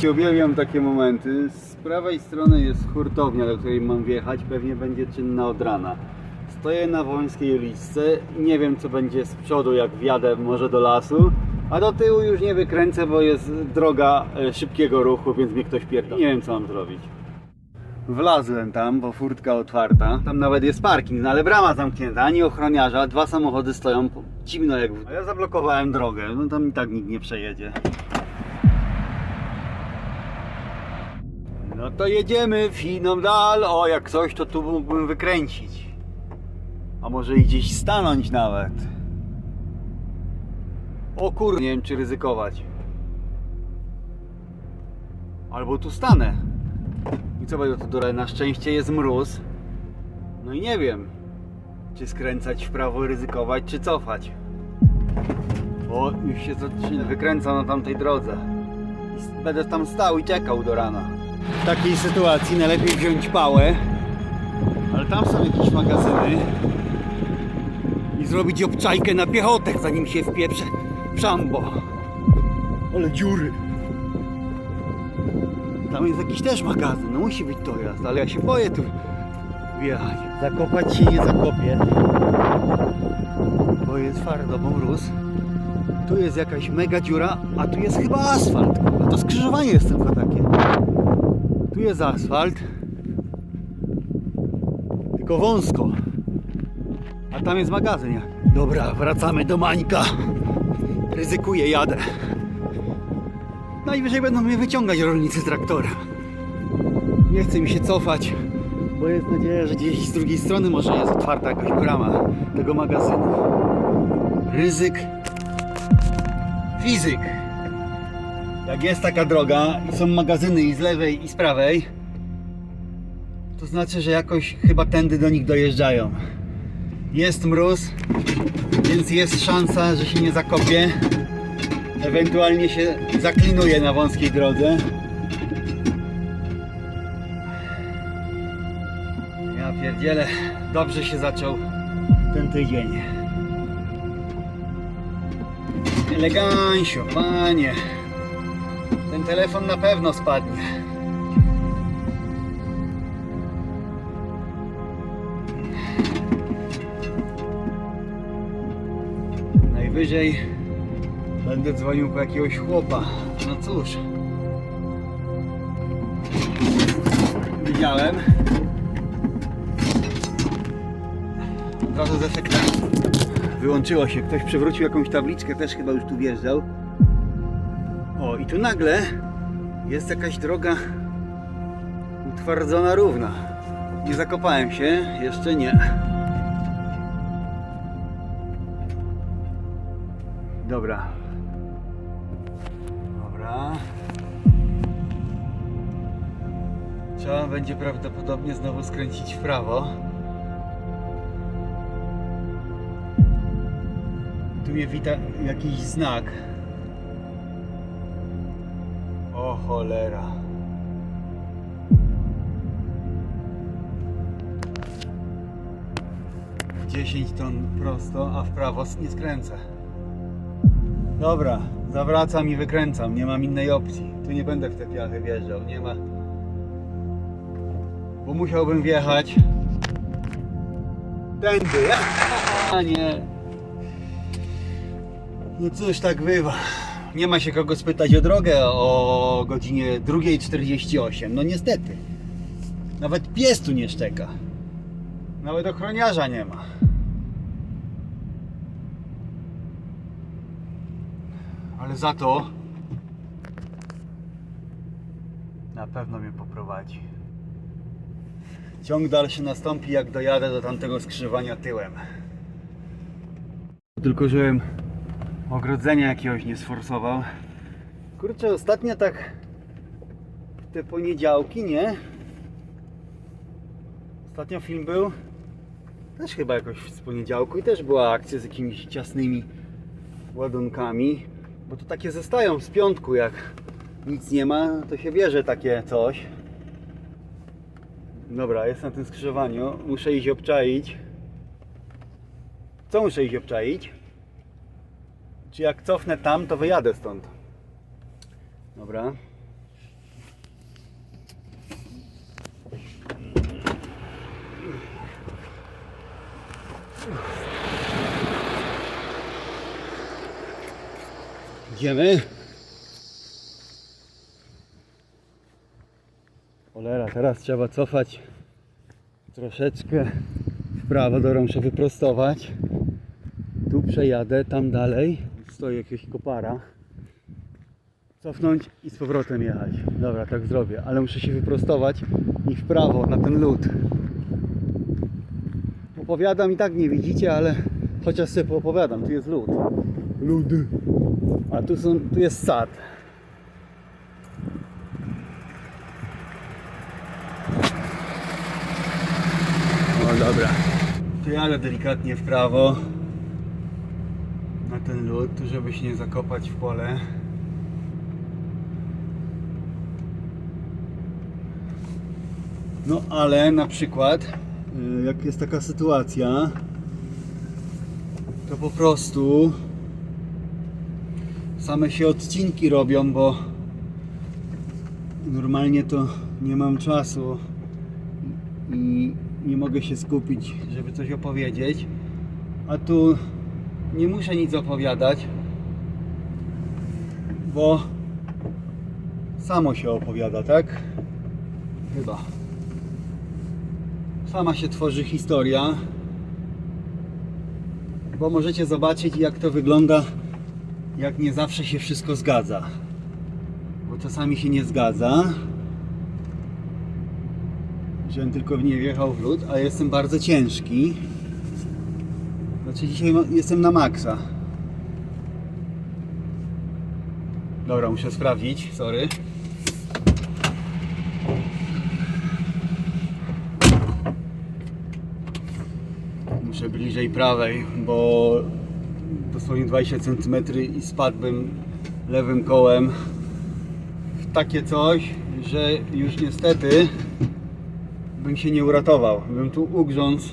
Słuchajcie, uwielbiam takie momenty. Z prawej strony jest hurtownia, do której mam wjechać. Pewnie będzie czynna od rana. Stoję na Wołyńskiej uliczce nie wiem co będzie z przodu, jak wjadę może do lasu. A do tyłu już nie wykręcę, bo jest droga e, szybkiego ruchu, więc mnie ktoś pierdol. Nie wiem co mam zrobić. Wlazłem tam, bo furtka otwarta. Tam nawet jest parking, no ale brama zamknięta, ani ochroniarza, dwa samochody stoją, zimno jak. A ja zablokowałem drogę, no tam i tak nikt nie przejedzie. No to jedziemy finą dal. O, jak coś, to tu mógłbym wykręcić. A może i gdzieś stanąć nawet. O kur... Nie wiem, czy ryzykować. Albo tu stanę. I co będę tu dole? Na szczęście jest mróz. No i nie wiem, czy skręcać w prawo, ryzykować, czy cofać. O, już się zaczyna. Wykręca na tamtej drodze. I Będę tam stał i czekał do rana. W takiej sytuacji najlepiej wziąć pałę, ale tam są jakieś magazyny i zrobić obczajkę na piechotę, zanim się wpieprze szambo. Ale dziury. Tam jest jakiś też magazyn, no musi być dojazd, ale ja się boję tu wjechać. Zakopać się nie zakopię, bo jest twardo, bo mróz. Tu jest jakaś mega dziura, a tu jest chyba asfalt. A to skrzyżowanie jest tylko takie. Tu jest asfalt. Tylko wąsko. A tam jest magazyn. Dobra, wracamy do Mańka. Ryzykuję, jadę. Najwyżej będą mnie wyciągać rolnicy z traktorem. Nie chce mi się cofać, bo jest nadzieja, że gdzieś z drugiej strony może jest otwarta jakaś brama tego magazynu. Ryzyk. Fizyk. Jak jest taka droga i są magazyny i z lewej i z prawej, to znaczy, że jakoś chyba tędy do nich dojeżdżają. Jest mróz, więc jest szansa, że się nie zakopie. Ewentualnie się zaklinuje na wąskiej drodze. Ja pierdzielę, dobrze się zaczął ten tydzień. Elegancio, panie. Telefon na pewno spadnie. Najwyżej będę dzwonił po jakiegoś chłopa. No cóż. Widziałem. Od razu z efektem. Wyłączyło się. Ktoś przewrócił jakąś tabliczkę, też chyba już tu wjeżdżał. O, i tu nagle jest jakaś droga utwardzona równa. Nie zakopałem się, jeszcze nie. Dobra. Dobra. Trzeba będzie prawdopodobnie znowu skręcić w prawo. Tu mnie wita jakiś znak. Cholera. Dziesięć ton prosto, a w prawo nie skręcę. Dobra, zawracam i wykręcam, nie mam innej opcji. Tu nie będę w te piachy wjeżdżał, nie ma. Bo musiałbym wjechać. Tędy. A nie. No cóż, tak bywa. Nie ma się kogo spytać o drogę o godzinie 2.48. No niestety. Nawet pies tu nie szczeka. Nawet ochroniarza nie ma. Ale za to na pewno mnie poprowadzi. Ciąg dalszy nastąpi jak dojadę do tamtego skrzyżowania tyłem. Tylko żebym ogrodzenia jakiegoś nie sforsował. Kurczę, ostatnio tak w te poniedziałki, nie? Ostatnio film był też chyba jakoś z poniedziałku i też była akcja z jakimiś ciasnymi ładunkami. Bo to takie zostają z piątku, jak nic nie ma, to się bierze takie coś. Dobra, jest na tym skrzyżowaniu. Muszę iść obczaić. Co muszę iść obczaić? Czy jak cofnę tam, to wyjadę stąd. Dobra. Idziemy. Cholera, teraz trzeba cofać troszeczkę w prawo, dobra, muszę wyprostować. Tu przejadę, tam dalej. Stoi jakiegoś kopara. Cofnąć i z powrotem jechać. Dobra, tak zrobię, ale muszę się wyprostować i w prawo na ten lód. Opowiadam i tak nie widzicie, ale chociaż sobie opowiadam, tu jest lód. Lód. A tu, są, tu jest sad. O dobra. Tu jadę delikatnie w prawo na ten lód, żeby się nie zakopać w pole. No ale na przykład y, jak jest taka sytuacja, to po prostu same się odcinki robią, bo normalnie to nie mam czasu i nie mogę się skupić, żeby coś opowiedzieć. A tu nie muszę nic opowiadać, bo samo się opowiada, tak? Chyba. Sama się tworzy historia, bo możecie zobaczyć jak to wygląda, jak nie zawsze się wszystko zgadza. Bo czasami się nie zgadza, żebym tylko w nie wjechał w lód, a jestem bardzo ciężki. Znaczy dzisiaj jestem na maksa. Dobra, muszę sprawdzić, sorry. Muszę bliżej prawej, bo dosłownie 20 cm i spadłbym lewym kołem w takie coś, że już niestety bym się nie uratował. Bym tu ugrząc.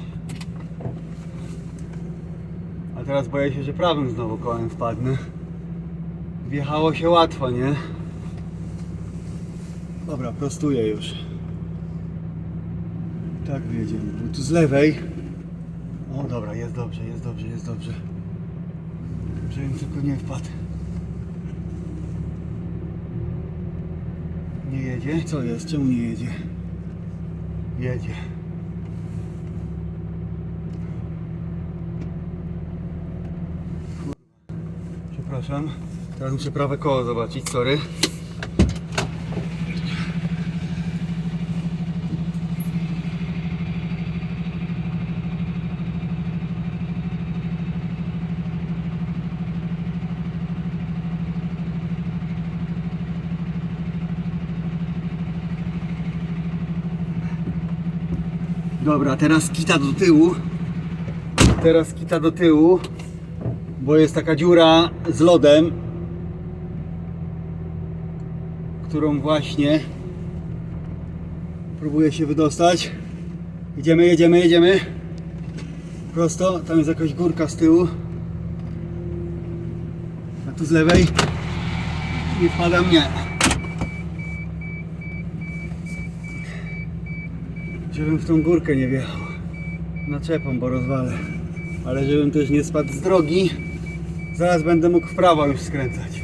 A teraz boję się, że prawym znowu kołem wpadnę. Wjechało się łatwo, nie? Dobra, prostuję już. Tak wiedziałem. Był tu z lewej. O dobra, jest dobrze, jest dobrze, jest dobrze. Żebym tylko nie wpadł. Nie jedzie? Co jest? Czemu nie jedzie? Jedzie. Przepraszam. Teraz muszę prawe koło zobaczyć, sorry. Dobra, teraz kita do tyłu. Teraz kita do tyłu, bo jest taka dziura z lodem, którą właśnie próbuję się wydostać. Jedziemy, jedziemy, jedziemy. Prosto, tam jest jakaś górka z tyłu. A tu z lewej nie wpada mnie. Żebym w tą górkę nie wjechał. Naczepą, bo rozwalę. Ale żebym też nie spadł z drogi. Zaraz będę mógł w prawo już skręcać.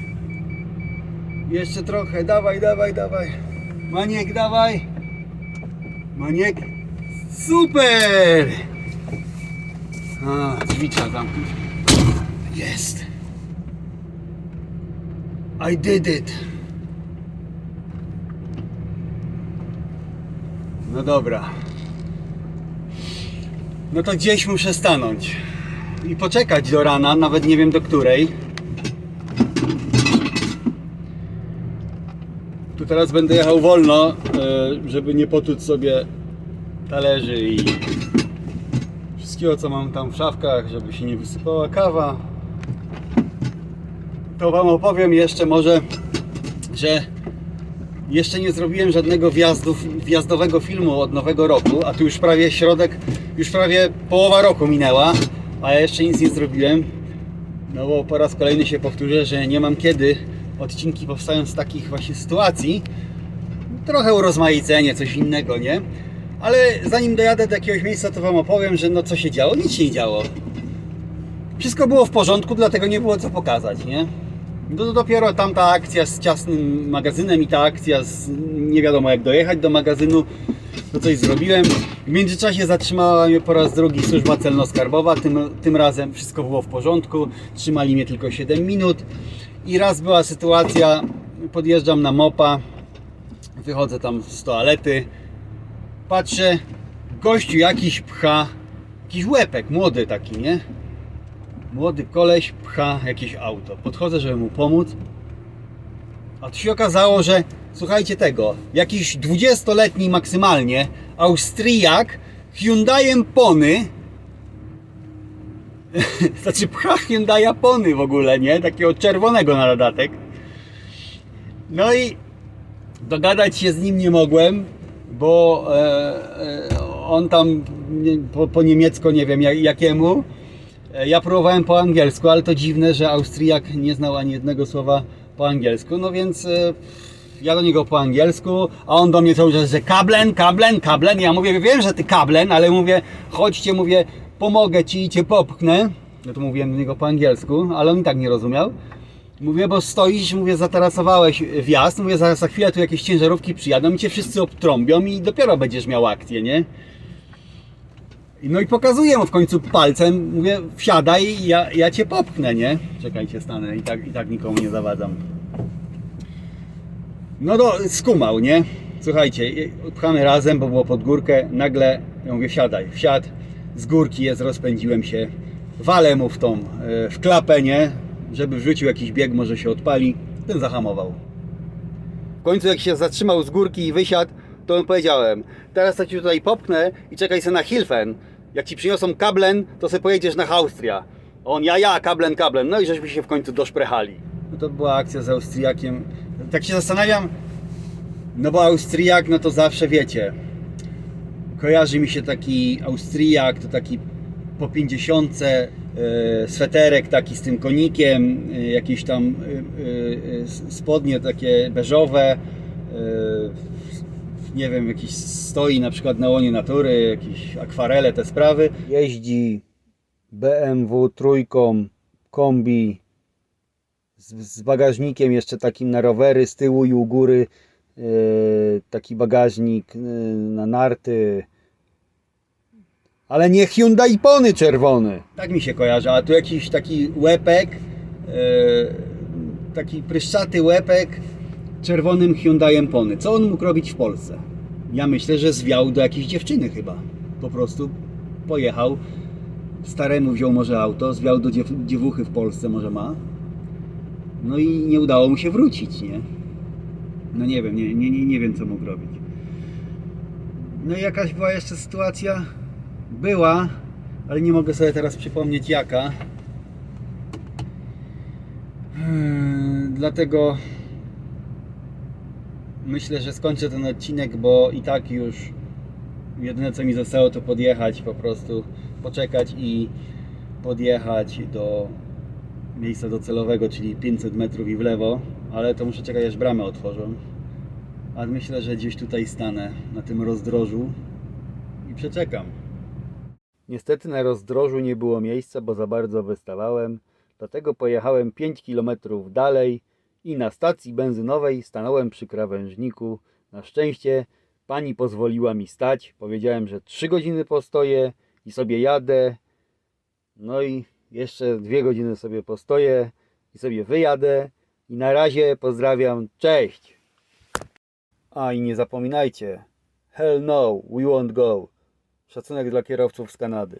Jeszcze trochę, dawaj, dawaj, dawaj. Maniek, dawaj. Maniek. Super! A, drzwi trzeba zamknąć. Jest. I did it. No dobra. No to gdzieś muszę stanąć. I poczekać do rana, nawet nie wiem do której. Tu teraz będę jechał wolno, e, żeby nie potuć sobie talerzy i wszystkiego co mam tam w szafkach, żeby się nie wysypała kawa. To Wam opowiem jeszcze może, że jeszcze nie zrobiłem żadnego wjazdu, wjazdowego filmu od nowego roku, a tu już prawie środek, już prawie połowa roku minęła, a ja jeszcze nic nie zrobiłem. No bo po raz kolejny się powtórzę, że nie mam kiedy. Odcinki powstają z takich właśnie sytuacji. Trochę urozmaicenie, coś innego, nie? Ale zanim dojadę do jakiegoś miejsca, to Wam opowiem, że no co się działo? Nic się nie działo. Wszystko było w porządku, dlatego nie było co pokazać, nie? No to dopiero tamta akcja z ciasnym magazynem i ta akcja z nie wiadomo jak dojechać do magazynu, to coś zrobiłem. W międzyczasie zatrzymała mnie po raz drugi służba celno-skarbowa, tym, tym razem wszystko było w porządku, trzymali mnie tylko 7 minut. I raz była sytuacja, podjeżdżam na mopa, wychodzę tam z toalety, patrzę, gościu jakiś pcha, jakiś łepek, młody taki, nie? Młody koleś pcha jakieś auto. Podchodzę, żeby mu pomóc. A tu się okazało, że słuchajcie tego, jakiś 20-letni maksymalnie Austriak Hyundaiem Pony znaczy pcha Hyundai Pony w ogóle, nie? Takiego czerwonego na dodatek. No i dogadać się z nim nie mogłem, bo e, e, on tam po, po niemiecku nie wiem jak, jakiemu. E, Ja próbowałem po angielsku, ale to dziwne, że Austriak nie znał ani jednego słowa po angielsku. No więc e, ja do niego po angielsku, a on do mnie cały czas, że kablen, kablen, kablen. Ja mówię, wiem, że ty kablen, ale mówię, chodźcie, mówię, pomogę ci i cię popchnę. No to mówiłem do niego po angielsku, ale on i tak nie rozumiał. Mówię, bo stoisz, mówię, zatarasowałeś wjazd, mówię, za, za chwilę tu jakieś ciężarówki przyjadą i cię wszyscy obtrąbią i dopiero będziesz miał akcję, nie? No i pokazuję mu w końcu palcem, mówię, wsiadaj, ja, ja cię popchnę, nie? Czekajcie, stanę i tak, i tak nikomu nie zawadzam. No to skumał, nie? Słuchajcie, pchamy razem, bo było pod górkę, nagle, ja mówię, wsiadaj, wsiadł, z górki jest, rozpędziłem się, walę mu w tą, e, w klapę, nie? Żeby wrzucił jakiś bieg, może się odpali, ten zahamował. W końcu jak się zatrzymał z górki i wysiadł, to powiedziałem, teraz to ci tutaj popchnę i czekaj na Hilfen. Jak ci przyniosą kablen, to sobie pojedziesz na Austria. On, ja, ja, kablen, kablen. No i żeśmy się w końcu doszprechali. No to była akcja z Austriakiem. Tak się zastanawiam, no bo Austriak, no to zawsze wiecie, kojarzy mi się taki Austriak, to taki po 50 e, sweterek taki z tym konikiem, e, jakieś tam e, e, spodnie takie beżowe, nie wiem, jakiś stoi na przykład na łonie natury, jakieś akwarele, te sprawy. Jeździ BMW trójką, kombi z, z bagażnikiem jeszcze takim na rowery z tyłu i u góry e, taki bagażnik e, na narty ale nie Hyundai Pony czerwony tak mi się kojarzy, a tu jakiś taki łepek e, taki pryszczaty łepek czerwonym Hyundaiem Pony co on mógł robić w Polsce? ja myślę, że zwiał do jakiejś dziewczyny chyba po prostu pojechał staremu wziął może auto, zwiał do dziew dziewuchy w Polsce może ma no i nie udało mu się wrócić, nie? No nie wiem, nie, nie, nie, nie wiem co mógł robić. No i jakaś była jeszcze sytuacja? Była, ale nie mogę sobie teraz przypomnieć jaka. Hmm, Dlatego myślę, że skończę ten odcinek, bo i tak już jedyne co mi zostało to podjechać, po prostu poczekać i podjechać do miejsca docelowego, czyli 500 metrów i w lewo, ale to muszę czekać aż bramę otworzą. A myślę, że gdzieś tutaj stanę na tym rozdrożu i przeczekam. Niestety na rozdrożu nie było miejsca, bo za bardzo wystawałem, dlatego pojechałem 5 km dalej i na stacji benzynowej stanąłem przy krawężniku. Na szczęście pani pozwoliła mi stać. Powiedziałem, że 3 godziny postoję i sobie jadę. No i jeszcze dwie godziny sobie postoję i sobie wyjadę. I na razie pozdrawiam, cześć! A i nie zapominajcie, hell no, we won't go. Szacunek dla kierowców z Kanady.